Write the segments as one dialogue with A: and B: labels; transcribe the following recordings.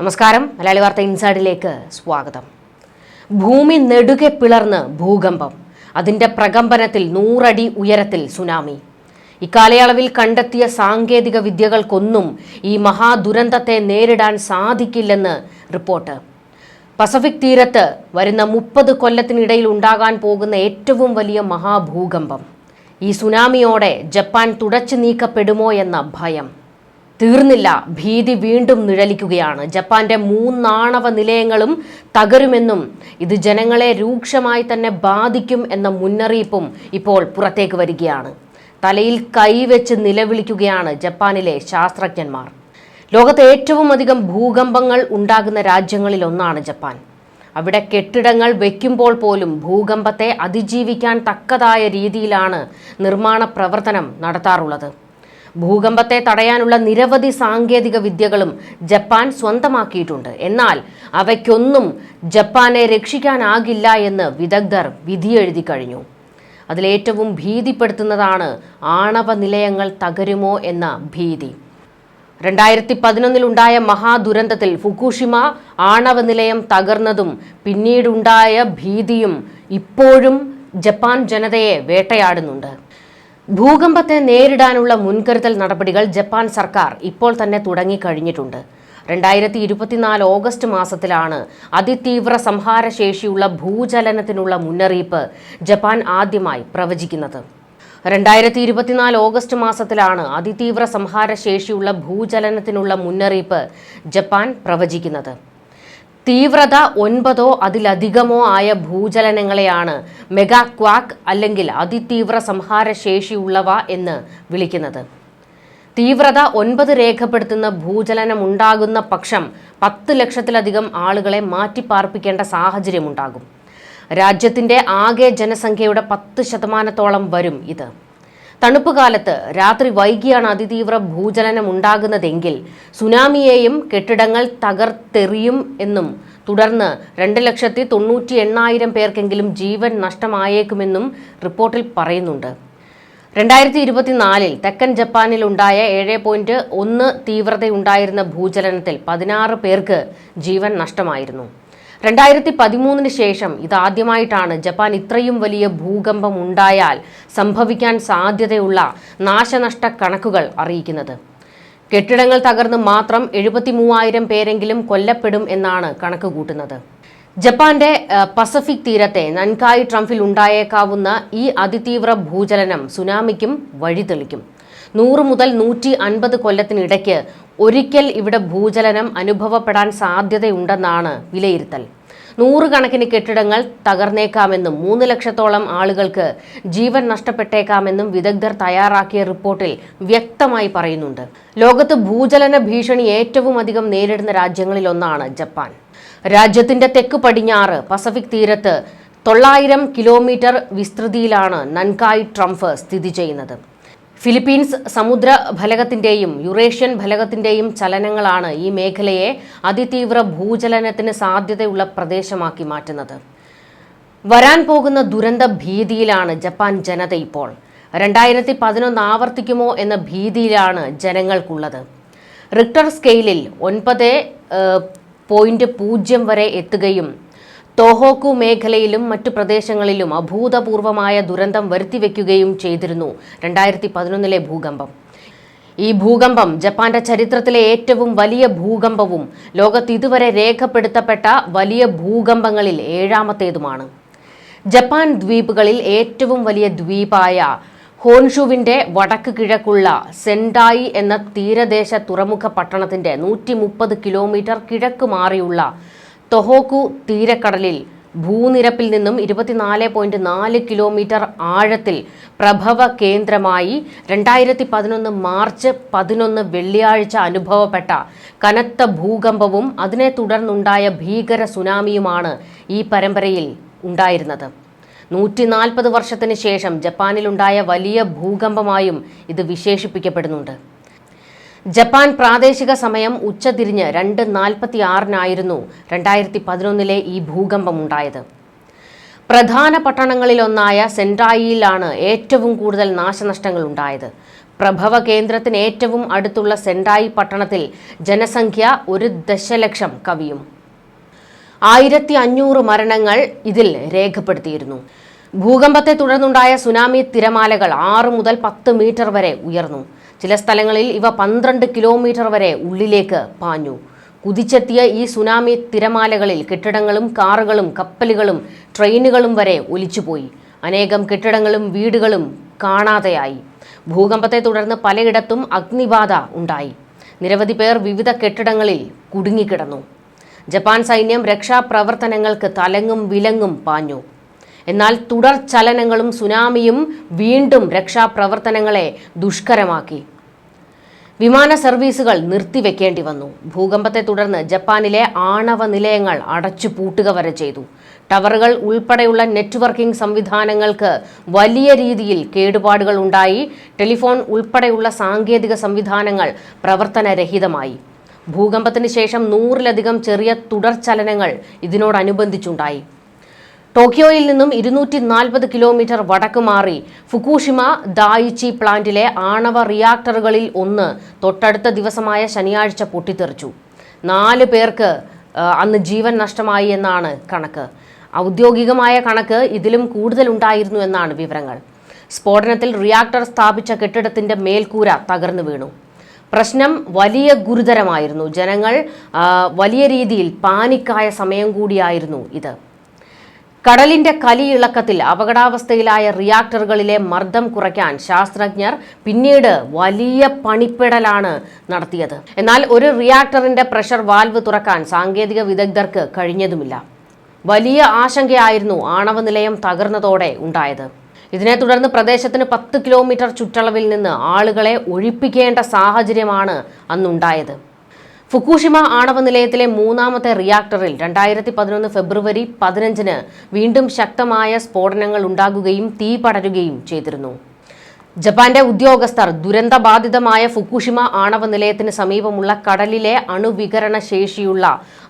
A: നമസ്കാരം. മലയാളി വാർത്ത ഇൻസൈഡിലേക്ക് സ്വാഗതം. ഭൂമി നെടുകെ പിളർന്ന് ഭൂകമ്പം. അതിന്റെ പ്രകമ്പനത്തിൽ നൂറടി ഉയരത്തിൽ സുനാമി. ഇക്കാലയളവിൽ കണ്ടെത്തിയ സാങ്കേതിക വിദ്യകൾക്കൊന്നും ഈ മഹാദുരന്തത്തെ നേരിടാൻ സാധിക്കില്ലെന്ന് റിപ്പോർട്ട്. പസഫിക് തീരത്ത് വരുന്ന മുപ്പത് കൊല്ലത്തിനിടയിൽ ഉണ്ടാകാൻ പോകുന്ന ഏറ്റവും വലിയ മഹാഭൂകമ്പം. ഈ സുനാമിയോടെ ജപ്പാൻ തുടച്ചു നീക്കപ്പെടുമോ എന്ന ഭയം. തീർന്നില്ല. ഭീതി വീണ്ടും നിഴലിക്കുകയാണ്. ജപ്പാന്റെ മൂന്നാണവ നിലയങ്ങളും തകരുമെന്നും ഇത് ജനങ്ങളെ രൂക്ഷമായി തന്നെ ബാധിക്കും എന്ന മുന്നറിയിപ്പും ഇപ്പോൾ പുറത്തേക്ക് വരികയാണ്. തലയിൽ കൈവച്ച് നിലവിളിക്കുകയാണ് ജപ്പാനിലെ ശാസ്ത്രജ്ഞന്മാർ. ലോകത്തെ ഏറ്റവും അധികം ഭൂകമ്പങ്ങൾ ഉണ്ടാകുന്ന രാജ്യങ്ങളിൽ ഒന്നാണ് ജപ്പാൻ. അവിടെ കെട്ടിടങ്ങൾ വയ്ക്കുമ്പോൾ പോലും ഭൂകമ്പത്തെ അതിജീവിക്കാൻ തക്കതായ രീതിയിലാണ് നിർമ്മാണ പ്രവർത്തനം നടത്താറുള്ളത്. ഭൂകമ്പത്തെ തടയാനുള്ള നിരവധി സാങ്കേതിക വിദ്യകളും ജപ്പാൻ സ്വന്തമാക്കിയിട്ടുണ്ട്. എന്നാൽ അവയ്ക്കൊന്നും ജപ്പാനെ രക്ഷിക്കാനാകില്ല എന്ന് വിദഗ്ധർ വിധിയെഴുതി കഴിഞ്ഞു. അതിലേറ്റവും ഭീതിപ്പെടുത്തുന്നതാണ് ആണവ നിലയങ്ങൾ തകരുമോ എന്ന ഭീതി. രണ്ടായിരത്തി പതിനൊന്നിലുണ്ടായ മഹാദുരന്തത്തിൽ ഫുക്കുഷിമ ആണവ നിലയം തകർന്നതും പിന്നീടുണ്ടായ ഭീതിയും ഇപ്പോഴും ജപ്പാൻ ജനതയെ വേട്ടയാടുന്നുണ്ട്. ഭൂകമ്പത്തെ നേരിടാനുള്ള മുൻകരുതൽ നടപടികൾ ജപ്പാൻ സർക്കാർ ഇപ്പോൾ തന്നെ തുടങ്ങിക്കഴിഞ്ഞിട്ടുണ്ട് രണ്ടായിരത്തി ഇരുപത്തിനാല് ഓഗസ്റ്റ് മാസത്തിലാണ് അതിതീവ്ര സംഹാരശേഷിയുള്ള ഭൂചലനത്തിനുള്ള മുന്നറിയിപ്പ് ജപ്പാൻ ആദ്യമായി പ്രവചിക്കുന്നത്. രണ്ടായിരത്തി ഇരുപത്തിനാല് ഓഗസ്റ്റ് മാസത്തിലാണ് അതിതീവ്ര സംഹാരശേഷിയുള്ള ഭൂചലനത്തിനുള്ള മുന്നറിയിപ്പ് ജപ്പാൻ പ്രവചിക്കുന്നത്. തീവ്രത ഒൻപതോ അതിലധികമോ ആയ ഭൂചലനങ്ങളെയാണ് മെഗാ ക്വാക്ക് അല്ലെങ്കിൽ അതിതീവ്ര സംഹാരശേഷിയുള്ളവ എന്ന് വിളിക്കുന്നത്. തീവ്രത ഒൻപത് രേഖപ്പെടുത്തുന്ന ഭൂചലനം ഉണ്ടാകുന്ന പക്ഷം പത്ത് ലക്ഷത്തിലധികം ആളുകളെ മാറ്റിപ്പാർപ്പിക്കേണ്ട സാഹചര്യമുണ്ടാകും. രാജ്യത്തിന്റെ ആകെ ജനസംഖ്യയുടെ പത്ത് ശതമാനത്തോളം വരും ഇത്. തണുപ്പ് കാലത്ത് രാത്രി വൈകിയാണ് അതിതീവ്ര ഭൂചലനം ഉണ്ടാകുന്നതെങ്കിൽ സുനാമിയെയും കെട്ടിടങ്ങൾ തകർത്തെറിയും എന്നും തുടർന്ന് രണ്ട് ലക്ഷത്തി തൊണ്ണൂറ്റി എണ്ണായിരം പേർക്കെങ്കിലും ജീവൻ നഷ്ടമായേക്കുമെന്നും റിപ്പോർട്ടിൽ പറയുന്നുണ്ട്. രണ്ടായിരത്തി ഇരുപത്തിനാലിൽ തെക്കൻ ജപ്പാനിൽ ഉണ്ടായ ഏഴ് പോയിന്റ് ഒന്ന് തീവ്രതയുണ്ടായിരുന്ന ഭൂചലനത്തിൽ പതിനാറ് പേർക്ക് ജീവൻ നഷ്ടമായിരുന്നു. രണ്ടായിരത്തി പതിമൂന്നിന് ശേഷം ഇതാദ്യമായിട്ടാണ് ജപ്പാൻ ഇത്രയും വലിയ ഭൂകമ്പം ഉണ്ടായാൽ സംഭവിക്കാൻ സാധ്യതയുള്ള നാശനഷ്ട കണക്കുകൾ അറിയിക്കുന്നത്. കെട്ടിടങ്ങൾ തകർന്ന് മാത്രം എഴുപത്തി മൂവായിരം പേരെങ്കിലും കൊല്ലപ്പെടും എന്നാണ് കണക്ക് കൂട്ടുന്നത്. ജപ്പാന്റെ പസഫിക് തീരത്തെ നൻകായ് ട്രംഫിൽ ഉണ്ടായേക്കാവുന്ന ഈ അതിതീവ്ര ഭൂചലനം സുനാമിക്കും വഴിതെളിക്കും. നൂറ് മുതൽ നൂറ്റി അൻപത് കൊല്ലത്തിനിടയ്ക്ക് ഒരിക്കൽ ഇവിടെ ഭൂചലനം അനുഭവപ്പെടാൻ സാധ്യതയുണ്ടെന്നാണ് വിലയിരുത്തൽ. നൂറുകണക്കിന് കെട്ടിടങ്ങൾ തകർന്നേക്കാമെന്നും മൂന്ന് ലക്ഷത്തോളം ആളുകൾക്ക് ജീവൻ നഷ്ടപ്പെട്ടേക്കാമെന്നും വിദഗ്ധർ തയ്യാറാക്കിയ റിപ്പോർട്ടിൽ വ്യക്തമായി പറയുന്നുണ്ട്. ലോകത്ത് ഭൂചലന ഭീഷണി ഏറ്റവും അധികം നേരിടുന്ന രാജ്യങ്ങളിൽ ഒന്നാണ് ജപ്പാൻ. രാജ്യത്തിന്റെ തെക്ക് പടിഞ്ഞാറ് പസഫിക് തീരത്ത് തൊള്ളായിരം കിലോമീറ്റർ വിസ്തൃതിയിലാണ് നൻകായ് ട്രംഫ് സ്ഥിതി ചെയ്യുന്നത്. ഫിലിപ്പീൻസ് സമുദ്ര ഫലകത്തിന്റെയും യുറേഷ്യൻ ഫലകത്തിന്റെയും ചലനങ്ങളാണ് ഈ മേഖലയെ അതിതീവ്ര ഭൂചലനത്തിന് സാധ്യതയുള്ള പ്രദേശമാക്കി മാറ്റുന്നത്. വരാൻ പോകുന്ന ദുരന്ത ഭീതിയിലാണ് ജപ്പാൻ ജനത ഇപ്പോൾ. രണ്ടായിരത്തി പതിനൊന്ന് ആവർത്തിക്കുമോ എന്ന ഭീതിയിലാണ് ജനങ്ങൾക്കുള്ളത്. റിക്ടർ സ്കെയിലിൽ ഒൻപത് പോയിന്റ് പൂജ്യം വരെ എത്തുകയും തോഹോക്കു മേഖലയിലും മറ്റു പ്രദേശങ്ങളിലും അഭൂതപൂർവമായ ദുരന്തം വരുത്തിവെക്കുകയും ചെയ്തിരുന്നു രണ്ടായിരത്തി പതിനൊന്നിലെ ഭൂകമ്പം. ഈ ഭൂകമ്പം ജപ്പാന്റെ ചരിത്രത്തിലെ ഏറ്റവും വലിയ ഭൂകമ്പവും ലോകത്ത് ഇതുവരെ രേഖപ്പെടുത്തപ്പെട്ട വലിയ ഭൂകമ്പങ്ങളിൽ ഏഴാമത്തേതുമാണ്. ജപ്പാൻ ദ്വീപുകളിൽ ഏറ്റവും വലിയ ദ്വീപായ ഹോൻഷുവിന്റെ വടക്ക് കിഴക്കുള്ള സെൻഡായി എന്ന തീരദേശ തുറമുഖ പട്ടണത്തിന്റെ നൂറ്റി കിലോമീറ്റർ കിഴക്ക് മാറിയുള്ള തൊഹോക്കു തീരക്കടലിൽ ഭൂനിരപ്പിൽ നിന്നും ഇരുപത്തിനാല് പോയിന്റ് നാല് കിലോമീറ്റർ ആഴത്തിൽ പ്രഭവ കേന്ദ്രമായി രണ്ടായിരത്തി പതിനൊന്ന് മാർച്ച് പതിനൊന്ന് വെള്ളിയാഴ്ച അനുഭവപ്പെട്ട കനത്ത ഭൂകമ്പവും അതിനെ തുടർന്നുണ്ടായ ഭീകര സുനാമിയുമാണ് ഈ പരമ്പരയിൽ ഉണ്ടായിരുന്നത്. നൂറ്റി നാൽപ്പത് വർഷത്തിന് ശേഷം ജപ്പാനിലുണ്ടായ വലിയ ഭൂകമ്പമായും ഇത് വിശേഷിപ്പിക്കപ്പെടുന്നുണ്ട്. ജപ്പാൻ പ്രാദേശിക സമയം ഉച്ചതിരിഞ്ഞ് രണ്ട് നാൽപ്പത്തി ആറിനായിരുന്നു രണ്ടായിരത്തി പതിനൊന്നിലെ ഈ ഭൂകമ്പം ഉണ്ടായത് പ്രധാന പട്ടണങ്ങളിലൊന്നായ സെൻഡായിയിലാണ് ഏറ്റവും കൂടുതൽ നാശനഷ്ടങ്ങൾ ഉണ്ടായത് പ്രഭവ കേന്ദ്രത്തിന് ഏറ്റവും അടുത്തുള്ള സെൻഡായി പട്ടണത്തിൽ ജനസംഖ്യ ഒരു ദശലക്ഷം കവിയും. ആയിരത്തി അഞ്ഞൂറ് മരണങ്ങൾ ഇതിൽ രേഖപ്പെടുത്തിയിരുന്നു. ഭൂകമ്പത്തെ തുടർന്നുണ്ടായ സുനാമി തിരമാലകൾ ആറ് മുതൽ പത്ത് മീറ്റർ വരെ ഉയർന്നു. ചില സ്ഥലങ്ങളിൽ ഇവ പന്ത്രണ്ട് കിലോമീറ്റർ വരെ ഉള്ളിലേക്ക് പാഞ്ഞു. കുതിച്ചെത്തിയ ഈ സുനാമി തിരമാലകളിൽ കെട്ടിടങ്ങളും കാറുകളും കപ്പലുകളും ട്രെയിനുകളും വരെ ഒലിച്ചുപോയി. അനേകം കെട്ടിടങ്ങളും വീടുകളും കാണാതെയായി. ഭൂകമ്പത്തെ തുടർന്ന് പലയിടത്തും അഗ്നിബാധ ഉണ്ടായി. നിരവധി പേർ വിവിധ കെട്ടിടങ്ങളിൽ കുടുങ്ങിക്കിടന്നു. ജപ്പാൻ സൈന്യം രക്ഷാപ്രവർത്തനങ്ങൾക്ക് തലങ്ങും വിലങ്ങും പാഞ്ഞു. എന്നാൽ തുടർ ചലനങ്ങളും സുനാമിയും വീണ്ടും രക്ഷാപ്രവർത്തനങ്ങളെ ദുഷ്കരമാക്കി. വിമാന സർവീസുകൾ നിർത്തിവെക്കേണ്ടി വന്നു. ഭൂകമ്പത്തെ തുടർന്ന് ജപ്പാനിലെ ആണവ നിലയങ്ങൾ അടച്ചുപൂട്ടുക വരെ ചെയ്തു. ടവറുകൾ ഉൾപ്പെടെയുള്ള നെറ്റ്വർക്കിംഗ് സംവിധാനങ്ങൾക്ക് വലിയ രീതിയിൽ കേടുപാടുകൾ ഉണ്ടായി. ടെലിഫോൺ ഉൾപ്പെടെയുള്ള സാങ്കേതിക സംവിധാനങ്ങൾ പ്രവർത്തനരഹിതമായി. ഭൂകമ്പത്തിന് ശേഷം നൂറിലധികം ചെറിയ തുടർചലനങ്ങൾ ഇതിനോടനുബന്ധിച്ചുണ്ടായി. ടോക്കിയോയിൽ നിന്നും ഇരുന്നൂറ്റി നാൽപ്പത് കിലോമീറ്റർ വടക്ക് മാറി ഫുക്കൂഷിമ ദായിച്ചി പ്ലാന്റിലെ ആണവ റിയാക്ടറുകളിൽ ഒന്ന് തൊട്ടടുത്ത ദിവസമായ ശനിയാഴ്ച പൊട്ടിത്തെറിച്ചു. നാല് പേർക്ക് അന്ന് ജീവൻ നഷ്ടമായി എന്നാണ് കണക്ക്. ഔദ്യോഗികമായ കണക്ക് ഇതിലും കൂടുതലുണ്ടായിരുന്നു എന്നാണ് വിവരങ്ങൾ. സ്ഫോടനത്തിൽ റിയാക്ടർ സ്ഥാപിച്ച കെട്ടിടത്തിന്റെ മേൽക്കൂര തകർന്നു വീണു. പ്രശ്നം വലിയ ഗുരുതരമായിരുന്നു. ജനങ്ങൾ വലിയ രീതിയിൽ പാനിക്കായ സമയം കൂടിയായിരുന്നു ഇത്. കടലിന്റെ കലിയിളക്കത്തിൽ അപകടാവസ്ഥയിലായ റിയാക്ടറുകളിലെ മർദ്ദം കുറയ്ക്കാൻ ശാസ്ത്രജ്ഞർ പിന്നീട് വലിയ പണിപ്പെടലാണ് നടത്തിയത്. എന്നാൽ ഒരു റിയാക്ടറിന്റെ പ്രഷർ വാൽവ് തുറക്കാൻ സാങ്കേതിക വിദഗ്ധർക്ക് കഴിഞ്ഞതുമില്ല. വലിയ ആശങ്കയായിരുന്നു ആണവ നിലയം തകർന്നതോടെ ഉണ്ടായത്. ഇതിനെ തുടർന്ന് പ്രദേശത്തിന് പത്ത് കിലോമീറ്റർ ചുറ്റളവിൽ നിന്ന് ആളുകളെ ഒഴിപ്പിക്കേണ്ട സാഹചര്യമാണ് അന്നുണ്ടായത്. ഫുക്കൂഷിമ ആണവ നിലയത്തിലെ മൂന്നാമത്തെ റിയാക്ടറിൽ രണ്ടായിരത്തി പതിനൊന്ന് ഫെബ്രുവരി പതിനഞ്ചിന് വീണ്ടും ശക്തമായ സ്ഫോടനങ്ങൾ ഉണ്ടാകുകയും തീ പടരുകയും ചെയ്തിരുന്നു. ജപ്പാന്റെ ഉദ്യോഗസ്ഥർ ദുരന്തബാധിതമായ ഫുക്കുഷിമ ആണവ നിലയത്തിന് സമീപമുള്ള കടലിലെ അണുവികരണ ശേഷിയുള്ള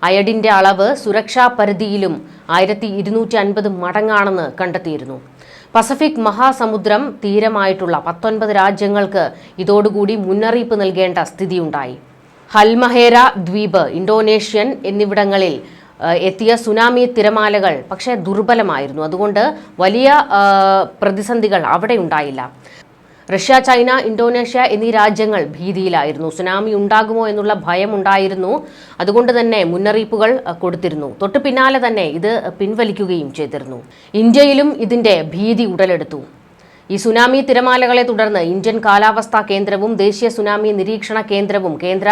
A: അയഡിന്റെ അളവ് സുരക്ഷാ പരിധിയിലും ആയിരത്തി ഇരുന്നൂറ്റി അൻപത് മടങ്ങാണെന്ന് കണ്ടെത്തിയിരുന്നു. പസഫിക് മഹാസമുദ്രം തീരമായിട്ടുള്ള പത്തൊൻപത് രാജ്യങ്ങൾക്ക് ഇതോടുകൂടി മുന്നറിയിപ്പ് നൽകേണ്ട സ്ഥിതിയുണ്ടായി. ഹൽമഹേര ദ്വീപ് ഇന്തോനേഷ്യൻ എന്നിവിടങ്ങളിൽ എത്തിയ സുനാമി തിരമാലകൾ പക്ഷേ ദുർബലമായിരുന്നു. അതുകൊണ്ട് വലിയ പ്രതിസന്ധികൾ അവിടെ ഉണ്ടായില്ല. റഷ്യ ചൈന ഇന്തോനേഷ്യ എന്നീ രാജ്യങ്ങൾ ഭീതിയിലായിരുന്നു. സുനാമി ഉണ്ടാകുമോ എന്നുള്ള ഭയമുണ്ടായിരുന്നു അതുകൊണ്ട് തന്നെ മുന്നറിയിപ്പുകൾ കൊടുത്തിരുന്നു. തൊട്ടു പിന്നാലെ തന്നെ ഇത് പിൻവലിക്കുകയും ചെയ്തിരുന്നു. ഇന്ത്യയിലും ഇതിന്റെ ഭീതി ഉടലെടുത്തു. ഈ സുനാമി തിരമാലകളെ തുടർന്ന് ഇന്ത്യൻ കാലാവസ്ഥാ കേന്ദ്രവും ദേശീയ സുനാമി നിരീക്ഷണ കേന്ദ്രവും കേന്ദ്ര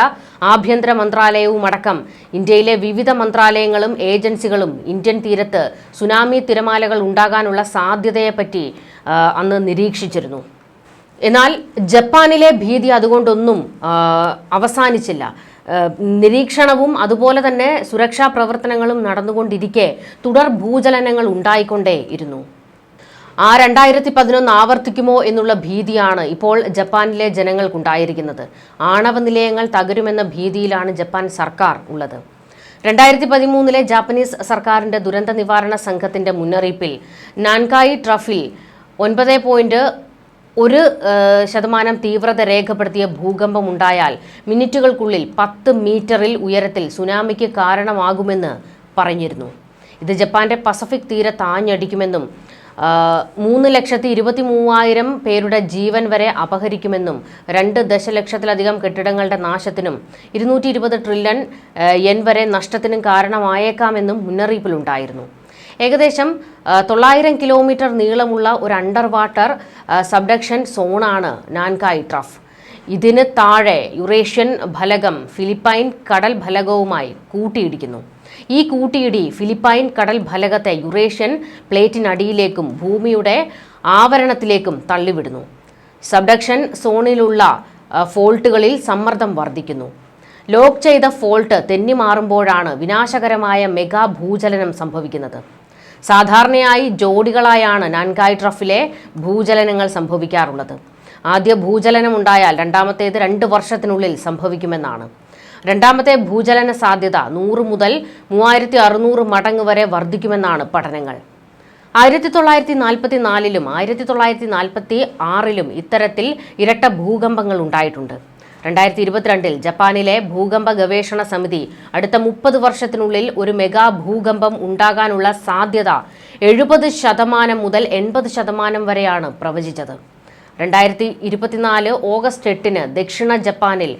A: ആഭ്യന്തര മന്ത്രാലയവും അടക്കം ഇന്ത്യയിലെ വിവിധ മന്ത്രാലയങ്ങളും ഏജൻസികളും ഇന്ത്യൻ തീരത്ത് സുനാമി തിരമാലകൾ ഉണ്ടാകാനുള്ള സാധ്യതയെപ്പറ്റി അന്ന് നിരീക്ഷിച്ചിരുന്നു. എന്നാൽ ജപ്പാനിലെ ഭീതി അതുകൊണ്ടൊന്നും അവസാനിച്ചില്ല. നിരീക്ഷണവും അതുപോലെ തന്നെ സുരക്ഷാ പ്രവർത്തനങ്ങളും നടന്നുകൊണ്ടിരിക്കെ തുടർ ഭൂചലനങ്ങൾ ഉണ്ടായിക്കൊണ്ടേ ഇരുന്നു ആ രണ്ടായിരത്തി പതിനൊന്ന് ആവർത്തിക്കുമോ എന്നുള്ള ഭീതിയാണ് ഇപ്പോൾ ജപ്പാനിലെ ജനങ്ങൾക്കുണ്ടായിരിക്കുന്നത്. ആണവ നിലയങ്ങൾ തകരുമെന്ന ഭീതിയിലാണ് ജപ്പാൻ സർക്കാർ ഉള്ളത്. രണ്ടായിരത്തി പതിമൂന്നിലെ ജാപ്പനീസ് സർക്കാരിന്റെ ദുരന്ത നിവാരണ സംഘത്തിന്റെ മുന്നറിയിപ്പിൽ നാൻകായി ട്രഫിൽ ഒൻപത് പോയിന്റ് ഒരു ശതമാനം തീവ്രത രേഖപ്പെടുത്തിയ ഭൂകമ്പം ഉണ്ടായാൽ മിനിറ്റുകൾക്കുള്ളിൽ പത്ത് മീറ്ററിൽ ഉയരത്തിൽ സുനാമിക്ക് കാരണമാകുമെന്ന് പറഞ്ഞിരുന്നു. ഇത് ജപ്പാന്റെ പസഫിക് തീരെ ആഞ്ഞടിക്കുമെന്നും ആ, മൂന്ന് ലക്ഷത്തി ഇരുപത്തി മൂവായിരം പേരുടെ ജീവൻ വരെ അപഹരിക്കുമെന്നും രണ്ട് ദശലക്ഷത്തിലധികം കെട്ടിടങ്ങളുടെ നാശത്തിനും ഇരുന്നൂറ്റി ഇരുപത് ട്രില്യൺ എൻ വരെ നഷ്ടത്തിനും കാരണമായേക്കാമെന്നും മുന്നറിയിപ്പിലുണ്ടായിരുന്നു. ഏകദേശം തൊള്ളായിരം കിലോമീറ്റർ നീളമുള്ള ഒരു അണ്ടർ വാട്ടർ സബ്ഡക്ഷൻ സോണാണ് നാൻകായ് ട്രഫ് ഇതിന് താഴെ യുറേഷ്യൻ ഫലകം ഫിലിപ്പൈൻ കടൽ ഫലകവുമായി കൂട്ടിയിടിക്കുന്നു. ഈ കൂട്ടിയിടി ഫിലിപ്പൈൻ കടൽ ഫലകത്തെ യുറേഷ്യൻ പ്ലേറ്റിനടിയിലേക്കും ഭൂമിയുടെ ആവരണത്തിലേക്കും തള്ളിവിടുന്നു. സബ്ഡക്ഷൻ സോണിലുള്ള ഫോൾട്ടുകളിൽ സമ്മർദ്ദം വർദ്ധിക്കുന്നു. ലോക്ക് ചെയ്ത ഫോൾട്ട് തെന്നിമാറുമ്പോഴാണ് വിനാശകരമായ മെഗാ ഭൂചലനം സംഭവിക്കുന്നത്. സാധാരണയായി ജോഡികളായാണ് നാൻകായ് ട്രഫിലെ ഭൂചലനങ്ങൾ സംഭവിക്കാറുള്ളത്. ആദ്യ ഭൂചലനം ഉണ്ടായാൽ രണ്ടാമത്തേത് രണ്ട് വർഷത്തിനുള്ളിൽ സംഭവിക്കുമെന്നാണ്. രണ്ടാമത്തെ ഭൂചലന സാധ്യത നൂറ് മുതൽ മൂവായിരത്തി അറുന്നൂറ് മടങ്ങ് വരെ വർദ്ധിക്കുമെന്നാണ് പഠനങ്ങൾ. ആയിരത്തി തൊള്ളായിരത്തി നാൽപ്പത്തി നാലിലും ആയിരത്തി തൊള്ളായിരത്തി നാൽപ്പത്തി ആറിലും ഇത്തരത്തിൽ ഇരട്ട ഭൂകമ്പങ്ങൾ ഉണ്ടായിട്ടുണ്ട്. രണ്ടായിരത്തി ഇരുപത്തിരണ്ടിൽ ജപ്പാനിലെ ഭൂകമ്പ ഗവേഷണ സമിതി അടുത്ത മുപ്പത് വർഷത്തിനുള്ളിൽ ഒരു മെഗാ ഭൂകമ്പം ഉണ്ടാകാനുള്ള സാധ്യത എഴുപത് ശതമാനം മുതൽ എൺപത് ശതമാനം വരെയാണ് പ്രവചിച്ചത്. രണ്ടായിരത്തി ഇരുപത്തിനാല് ഓഗസ്റ്റ് എട്ടിന് ദക്ഷിണ ജപ്പാനിൽ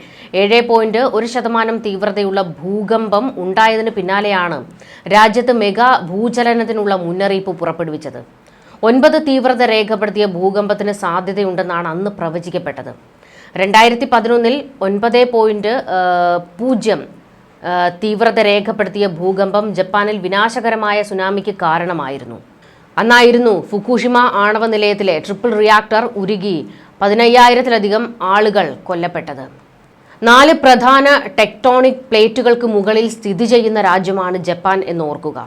A: ഏഴ് പോയിന്റ് ഒരു ശതമാനം തീവ്രതയുള്ള ഭൂകമ്പം ഉണ്ടായതിന് പിന്നാലെയാണ് രാജ്യത്ത് മെഗാ ഭൂചലനത്തിനുള്ള മുന്നറിയിപ്പ് പുറപ്പെടുവിച്ചത്. ഒൻപത് തീവ്രത രേഖപ്പെടുത്തിയ ഭൂകമ്പത്തിന് സാധ്യതയുണ്ടെന്നാണ് അന്ന് പ്രവചിക്കപ്പെട്ടത്. രണ്ടായിരത്തി പതിനൊന്നിൽ ഒൻപത് പോയിന്റ് പൂജ്യം തീവ്രത രേഖപ്പെടുത്തിയ ഭൂകമ്പം ജപ്പാനിൽ വിനാശകരമായ സുനാമിക്ക് കാരണമായിരുന്നു. അന്നായിരുന്നു ഫുക്കുഷിമ ആണവ നിലയത്തിലെ ട്രിപ്പിൾ റിയാക്ടർ ഉരുകി പതിനയ്യായിരത്തിലധികം ആളുകൾ കൊല്ലപ്പെട്ടത്. നാല് പ്രധാന ടെക്ടോണിക് പ്ലേറ്റുകൾക്ക് മുകളിൽ സ്ഥിതി ചെയ്യുന്ന രാജ്യമാണ് ജപ്പാൻ എന്ന് ഓർക്കുക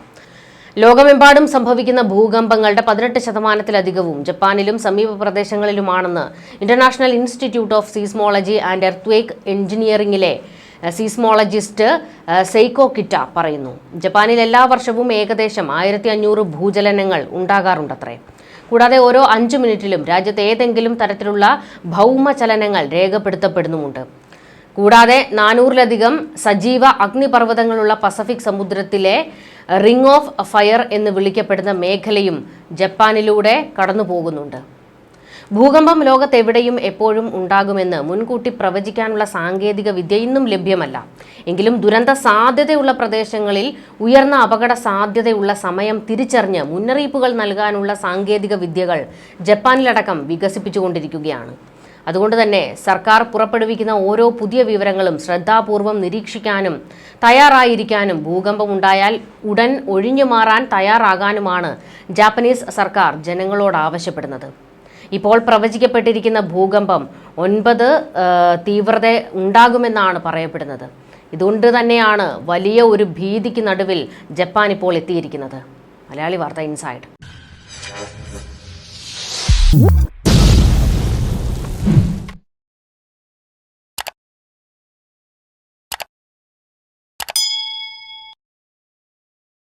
A: ലോകമെമ്പാടും സംഭവിക്കുന്ന ഭൂകമ്പങ്ങളുടെ പതിനെട്ട് ശതമാനത്തിലധികവും ജപ്പാനിലും സമീപ പ്രദേശങ്ങളിലുമാണെന്ന് International Institute of Seismology and Earthquake എഞ്ചിനീയറിംഗിലെ seismologist Seiko Seiko Kita പറയുന്നു. ജപ്പാനിൽ എല്ലാ വർഷവും ഏകദേശം ആയിരത്തി അഞ്ഞൂറ് ഭൂചലനങ്ങൾ ഉണ്ടാകാറുണ്ടത്രേ. കൂടാതെ ഓരോ അഞ്ച് മിനിറ്റിലും രാജ്യത്ത് ഏതെങ്കിലും തരത്തിലുള്ള ഭൗമചലനങ്ങൾ രേഖപ്പെടുത്തപ്പെടുന്നുമുണ്ട്. കൂടാതെ നാനൂറിലധികം സജീവ അഗ്നിപർവതങ്ങളുള്ള പസഫിക് സമുദ്രത്തിലെ റിംഗ് ഓഫ് ഫയർ എന്ന് വിളിക്കപ്പെടുന്ന മേഖലയും ജപ്പാനിലൂടെ കടന്നു പോകുന്നുണ്ട് ഭൂകമ്പം ലോകത്തെവിടെയും എപ്പോഴും ഉണ്ടാകുമെന്ന് മുൻകൂട്ടി പ്രവചിക്കാനുള്ള സാങ്കേതിക വിദ്യ ഇന്നും ലഭ്യമല്ല. എങ്കിലും ദുരന്ത സാധ്യതയുള്ള പ്രദേശങ്ങളിൽ ഉയർന്ന അപകട സാധ്യതയുള്ള സമയം തിരിച്ചറിഞ്ഞ് മുന്നറിയിപ്പുകൾ നൽകാനുള്ള സാങ്കേതിക വിദ്യകൾ ജപ്പാനിലടക്കം വികസിപ്പിച്ചുകൊണ്ടിരിക്കുകയാണ്. അതുകൊണ്ട് തന്നെ സർക്കാർ പുറപ്പെടുവിക്കുന്ന ഓരോ പുതിയ വിവരങ്ങളും ശ്രദ്ധാപൂർവം നിരീക്ഷിക്കാനും തയ്യാറായിരിക്കാനും ഭൂകമ്പം ഉണ്ടായാൽ ഉടൻ ഒഴിഞ്ഞു മാറാൻ തയ്യാറാകാനുമാണ് ജാപ്പനീസ് സർക്കാർ ജനങ്ങളോട് ആവശ്യപ്പെടുന്നത്. ഇപ്പോൾ പ്രവചിക്കപ്പെട്ടിരിക്കുന്ന ഭൂകമ്പം ഒൻപത് തീവ്രത ഉണ്ടാകുമെന്നാണ് പറയപ്പെടുന്നത്. ഇതുകൊണ്ട് തന്നെയാണ് വലിയ ഒരു ഭീതിക്ക് നടുവിൽ ജപ്പാൻ ഇപ്പോൾ എത്തിയിരിക്കുന്നത്. മലയാളി വാർത്ത ഇൻസൈഡ്.